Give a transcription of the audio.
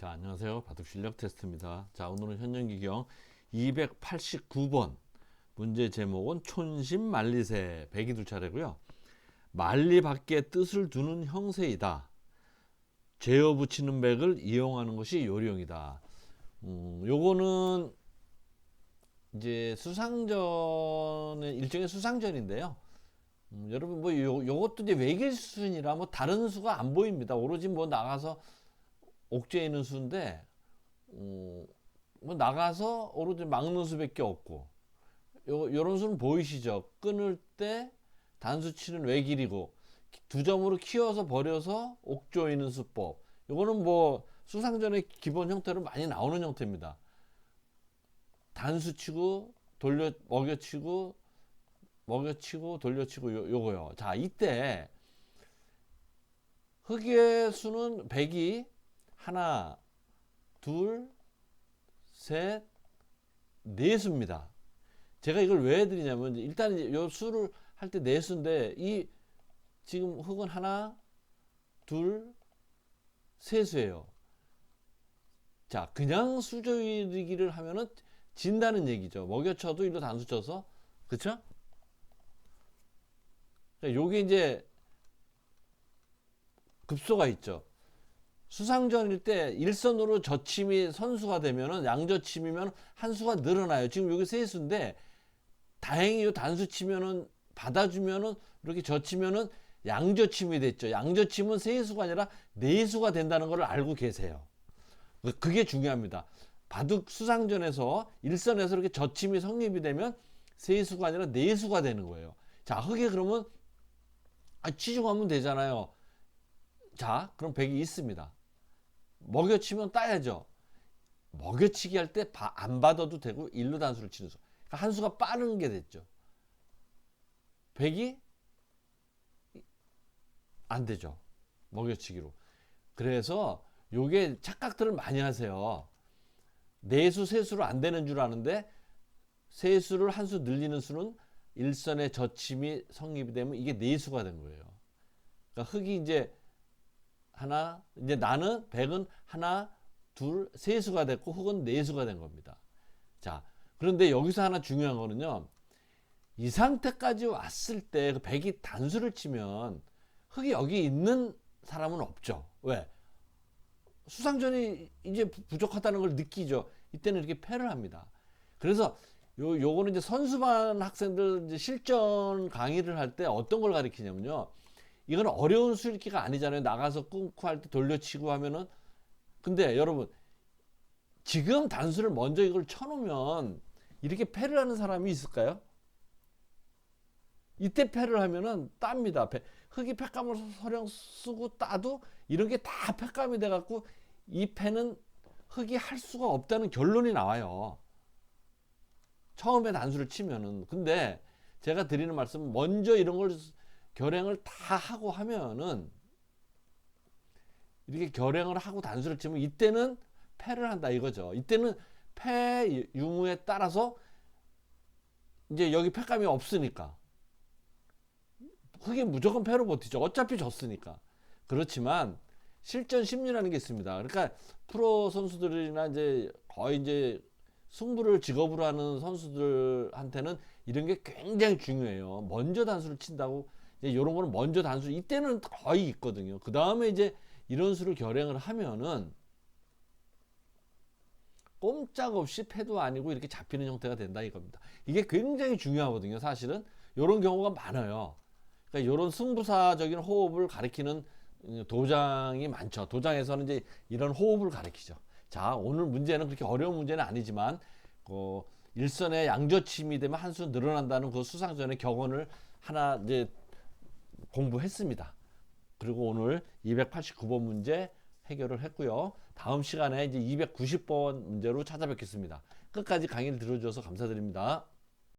자, 안녕하세요. 바둑 실력 테스트입니다. 자, 오늘은 현영기경 289번 문제 제목은 촌심 말리새 백이 두 차례고요. 말리 밖에 뜻을 두는 형세이다. 죄어 붙이는 백을 이용하는 것이 요령이다. 음, 요거는 이제 수상전의 일종의 수상전인데요. 음, 여러분 뭐 요, 요것도 이제 외길 수순이라 뭐 다른 수가 안 보입니다. 오로지 뭐 나가서 옥죄에 있는 수인데 어, 뭐 나가서 오로지 막는 수밖에 없고 요 요런 수는 보이시죠? 끊을 때 단수 치는 외길이고 두 점으로 키워서 버려서 옥조이는 수법. 요거는 뭐 수상전의 기본 형태로 많이 나오는 형태입니다. 단수 치고 돌려 먹여치고 먹여치고 돌려치고 요, 요거요. 자 이때 흑의 수는 백이 하나, 둘, 셋, 네 수입니다. 제가 이걸 왜 해드리냐면 일단 요 수를 할 때 네 수인데 이 지금 흑은 하나, 둘, 세 수예요. 자, 그냥 수조이기를 하면은 진다는 얘기죠. 먹여쳐도 일로 단수 쳐서 그쵸? 자, 요게 이제 급소가 있죠. 수상전일 때 일선으로 저침이 선수가 되면은 양저침이면 한 수가 늘어나요. 지금 여기 세 수인데 다행히 요 단수 치면은 받아주면은 이렇게 젖히면은 양저침이 됐죠. 양저침은 세 수가 아니라 네 수가 된다는 걸 알고 계세요. 그게 중요합니다. 바둑 수상전에서 일선에서 이렇게 저침이 성립이 되면 세 수가 아니라 네 수가 되는 거예요. 자, 흑에 그러면 아, 치중하면 되잖아요. 자, 그럼 백이 있습니다. 먹여치면 따야죠. 먹여치기 할 때 안 받아도 되고 일로 단수를 치는 수. 그러니까 한 수가 빠른 게 됐죠. 백이 안 되죠. 먹여치기로. 그래서 요게 착각들을 많이 하세요. 네수 세수로 안 되는 줄 아는데 세수를 한 수 늘리는 수는 일선의 저침이 성립이 되면 이게 네수가 된 거예요. 그러니까 흑이 이제 하나 이제 나는 백은 하나 둘 세 수가 됐고 흑은 네 수가 된 겁니다. 자 그런데 여기서 하나 중요한 거는요. 이 상태까지 왔을 때그 백이 단수를 치면 흑이 여기 있는 사람은 없죠. 왜? 수상전이 이제 부족하다는 걸 느끼죠. 이때는 이렇게 패를 합니다. 그래서 요 요거는 이제 선수반 학생들 이제 실전 강의를 할 때 어떤 걸 가르치냐면요. 이건 어려운 수읽기가 아니잖아요. 나가서 끊고 할 때 돌려치고 하면은 근데 여러분 지금 단수를 먼저 이걸 쳐놓으면 이렇게 패를 하는 사람이 있을까요? 이때 패를 하면은 땁니다. 패. 흙이 패감을 서령 쓰고 따도 이런 게 다 패감이 돼갖고 이 패는 흙이 할 수가 없다는 결론이 나와요. 처음에 단수를 치면은. 근데 제가 드리는 말씀은 먼저 이런 걸 결행을 다 하고 하면은 이렇게 결행을 하고 단수를 치면 이때는 패를 한다 이거죠. 이때는 패 유무에 따라서 이제 여기 패감이 없으니까 흑이 무조건 패로 버티죠. 어차피 졌으니까. 그렇지만 실전 심리라는 게 있습니다. 그러니까 프로 선수들이나 이제 거의 이제 승부를 직업으로 하는 선수들한테는 이런 게 굉장히 중요해요. 먼저 단수를 친다고 이런 거는 먼저 단수 이때는 거의 있거든요. 그 다음에 이제 이런 수를 결행을 하면은 꼼짝없이 패도 아니고 이렇게 잡히는 형태가 된다 이겁니다. 이게 굉장히 중요하거든요. 사실은 이런 경우가 많아요. 그러니까 이런 승부사적인 호흡을 가리키는 도장이 많죠. 도장에서는 이제 이런 호흡을 가리키죠. 자, 오늘 문제는 그렇게 어려운 문제는 아니지만 그 일선의 양저침이 되면 한 수 늘어난다는 그 수상전의 격언을 하나 이제 공부했습니다. 그리고 오늘 289번 문제 해결을 했고요. 다음 시간에 이제 290번 문제로 찾아뵙겠습니다. 끝까지 강의를 들어주셔서 감사드립니다.